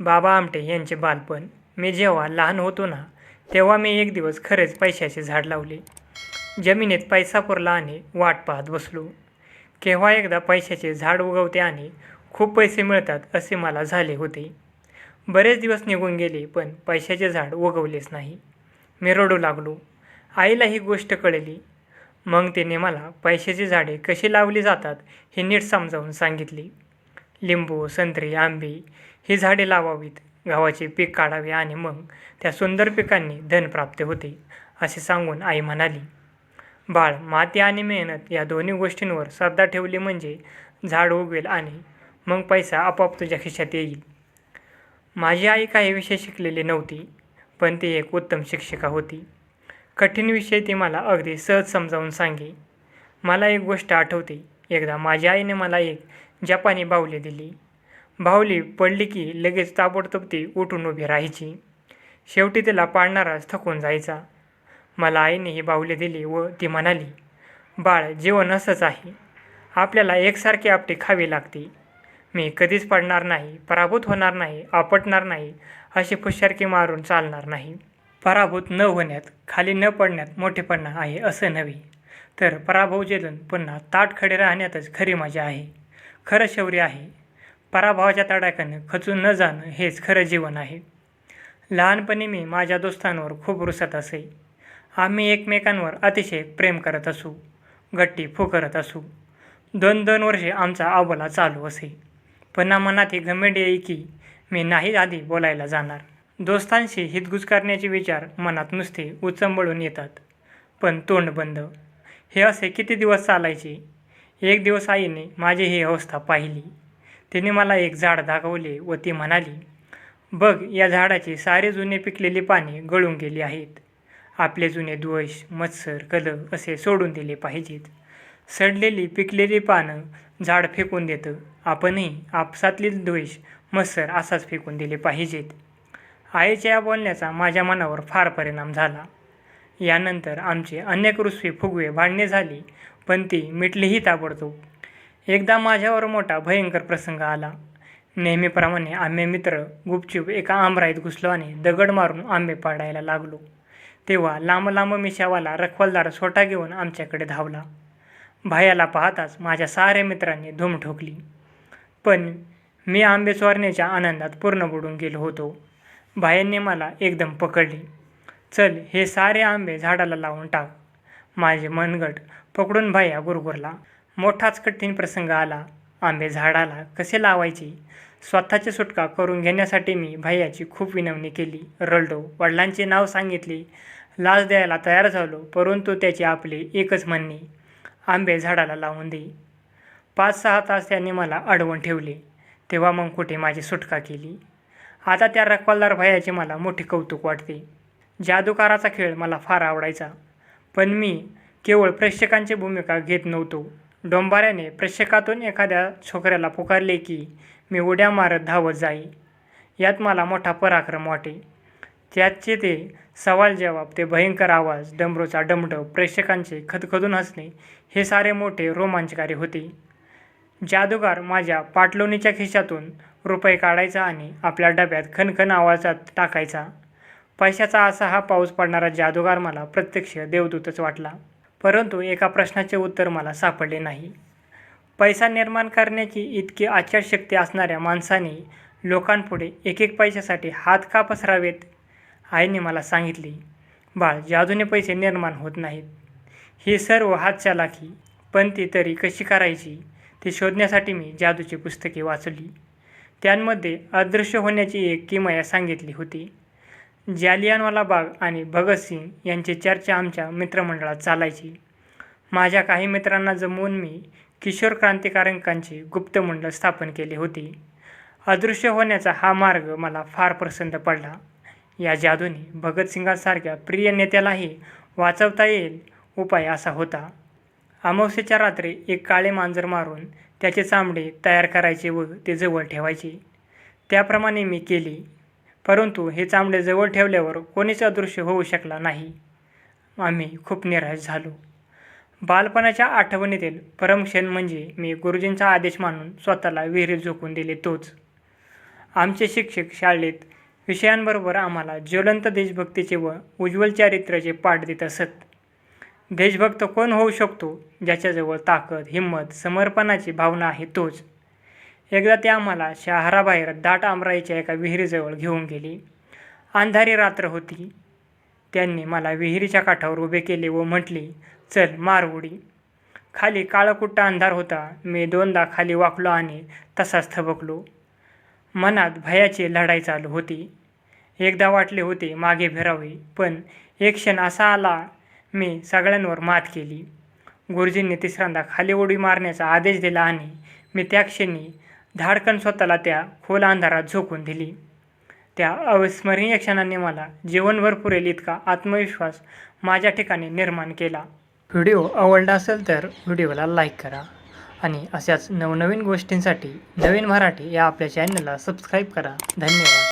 बाबा आमटे यांचे बालपण मी जेव्हा लहान होतो ना तेव्हा मी एक दिवस खरेच पैशाचे झाड लावले. जमिनीत पैसा पुरला आणि वाट पाहत बसलो. केव्हा एकदा पैशाचे झाड उगवते आणि खूप पैसे मिळतात असे मला झाले होते. बरेच दिवस निघून गेले पण पैशाचे झाड उगवलेच नाही. मी रडू लागलो. आईला ही गोष्ट कळली. मग तिने मला पैशाची झाडे कशी लावली जातात हे नीट समजावून सांगितली. लिंबू संत्री आंबे ही झाडे लावावीत गव्हाचे पीक काढावे आणि मग त्या सुंदर पिकांनी धन प्राप्त होते असे सांगून आई म्हणाली. बाळ माती आणि मेहनत या दोन्ही गोष्टींवर श्रद्धा ठेवली म्हणजे झाड उगवेल आणि मग पैसा आपोआप तुझ्या खिशात येईल. माझी आई काही विषय शिकलेली नव्हती पण ती एक उत्तम शिक्षिका होती. कठीण विषय ती मला अगदी सहज समजावून सांगे. मला एक गोष्ट आठवते एकदा माझ्या आईने मला एक जपानी बाहुली दिली. बाहुली पडली की लगेच ताबडतोब ती उठून उभी राहायची. शेवटी तिला पाळणाराच थकून जायचा. मला आईने ही बाहुली दिली व ती म्हणाली बाळ जीवन असंच आहे. आपल्याला एकसारखी आपटी खावी लागते. मी कधीच पडणार नाही पराभूत होणार नाही आपटणार नाही अशी फुशारकी मारून चालणार नाही. पराभूत न होण्यात खाली न पडण्यात मोठेपणा आहे असं नव्हे. तर पराभव जेलून पुन्हा ताट खडे राहण्यातच खरी मजा आहे. खरं शौर्य आहे. पराभवाच्या तडाख्यानं खचून न जाणं हेच खरं जीवन आहे. लहानपणी मी माझ्या दोस्तांवर खूप रुसत असे. आम्ही एकमेकांवर अतिशय प्रेम करत असू गट्टी फुकरत असू. दोन दोन वर्षे आमचा अबोला चालू असे. पुन्हा मनात ही घमेंड येई की मी नाही आधी बोलायला जाणार. दोस्तांशी हितगुज करण्याचे विचार मनात नुसते उचंबळून येतात. पण तोंड बंद. हे असे किती दिवस चालायचे? एक दिवस आईने माझी ही अवस्था पाहिली. तिने मला एक झाड दाखवले व ती म्हणाली बघ या झाडाची सारे जुने पिकलेली पाने गळून गेली आहेत. आपले जुने द्वेष मत्सर कल असे सोडून दिले पाहिजेत. सडलेली पिकलेली पानं झाड फेकून देतं. आपणही आपसातली द्वेष मत्सर असाच फेकून दिले पाहिजेत. आईच्या या बोलण्याचा माझ्या मनावर फार परिणाम झाला. यानंतर आमचे अनेक रुसवे फुगवे भांडणे झाली पण ती मिटलीही ताबडतोब. एकदा माझ्यावर मोठा भयंकर प्रसंग आला. नेहमीप्रमाणे आम्ही मित्र गुपचूप एका आंबराईत घुसलो आणि दगड मारून आंबे पाडायला लागलो. तेव्हा लांब लांब मिशावाला रखवालदार सोटा घेऊन आमच्याकडे धावला. भायाला पाहताच माझ्या साऱ्या मित्रांनी धूम ठोकली. पण मी आंबे चोरण्याच्या आनंदात पूर्ण बुडून गेलो होतो. भायांनी मला एकदम पकडले. चल हे सारे आंबे झाडाला लावून टाक. माझे मनगट पकडून भैया गुरगुरला. मोठाच कठीण प्रसंग आला. आंबे झाडाला कसे लावायचे? स्वतःची सुटका करून घेण्यासाठी मी भैयाची खूप विनवणी केली. रडलो. वडिलांचे नाव सांगितले. लाच द्यायला तयार झालो परंतु त्याचे आपले एकच म्हणणे आंबे झाडाला लावून दे. पाच सहा तास त्याने मला अडवून ठेवले. तेव्हा मग कुठे माझी सुटका केली? आता त्या रखवालदार भयाचे मला मोठे कौतुक वाटते. जादूकाराचा खेळ मला फार आवडायचा. पण मी केवळ प्रेक्षकांची भूमिका घेत नव्हतो. डोंबाऱ्याने प्रेक्षकातून एखाद्या छोकऱ्याला पुकारले की मी उड्या मारत धावत जाई. यात मला मोठा पराक्रम वाटे. त्याचे ते सवाल जवाब ते भयंकर आवाज डमरूचा डमडम प्रेक्षकांचे खदखदून हसणे हे सारे मोठे रोमांचकारी होते. जादूगार माझ्या पाटलोणीच्या खिशातून रुपये काढायचा आणि आपल्या डब्यात खनखन आवाजात टाकायचा. पैशाचा असा हा पाऊस पडणारा जादूगार मला प्रत्यक्ष देवदूतच वाटला. परंतु एका प्रश्नाचे उत्तर मला सापडले नाही. पैसा निर्माण करण्याची इतकी आचारशक्ती असणाऱ्या माणसाने लोकांपुढे एक एक पैशासाठी हात का पसरावेत? आईने मला सांगितले बाळ जादूने पैसे निर्माण होत नाहीत ही सर्व हात चालाकी पण ती तरी कशी करायची ते शोधण्यासाठी मी जादूची पुस्तके वाचली. त्यांमध्ये अदृश्य होण्याची एक किमया सांगितली होती. जालियानवाला बाग आणि भगतसिंग यांची चर्चा आमच्या मित्रमंडळात चालायची. माझ्या काही मित्रांना जमवून मी किशोर क्रांतिकारकांचे गुप्त मंडळ स्थापन केले होते. अदृश्य होण्याचा हा मार्ग मला फार प्रसन्न पडला. या जादूने भगतसिंगांसारख्या प्रिय नेत्यालाही वाचवता येईल उपाय असा होता. अमावस्येच्या रात्री एक काळे मांजर मारून त्याचे चामडे तयार करायचे व ते जवळ ठेवायचे. त्याप्रमाणे मी केले. परंतु हे चामडे जवळ ठेवल्यावर कोणीच अदृश्य होऊ शकला नाही. आम्ही खूप निराश झालो. बालपणाच्या आठवणीतील परमक्षण म्हणजे मी गुरुजींचा आदेश मानून स्वतःला विहिरीत झोकून दिले तोच. आमचे शिक्षक शाळेत विषयांबरोबर आम्हाला ज्वलंत देशभक्तीचे व उज्ज्वल चारित्र्याचे पाठ देत असत. देशभक्त कोण होऊ शकतो? ज्याच्याजवळ ताकद हिंमत समर्पणाची भावना आहे तोच. एकदा ते आम्हाला शहराबाहेर दाट आमराईच्या एका विहिरीजवळ घेऊन गेले. अंधारी रात्र होती. त्यांनी मला विहिरीच्या काठावर उभे केले व म्हटले चल मार उडी. खाली काळकुट्टा अंधार होता. मी दोनदा खाली वाकलो आणि तसाच थबकलो. मनात भयाची लढाई चालू होती. एकदा वाटले होते मागे फिरावे पण एक क्षण असा आला मी सगळ्यांवर मात केली. गुरुजींनी तिसऱ्यांदा खाली उडी मारण्याचा आदेश दिला आणि मी त्या क्षणी धाडकन स्वतःला त्या खोल अंधारात झोकून दिली. त्या अविस्मरणीय क्षणाने मला जीवनभर पुरेल इतका आत्मविश्वास माझ्या ठिकाणी निर्माण केला. व्हिडिओ आवडला असेल तर व्हिडिओला लाईक करा आणि अशाच नवनवीन गोष्टींसाठी नवीन मराठी या आपल्या चॅनलला सबस्क्राईब करा. धन्यवाद.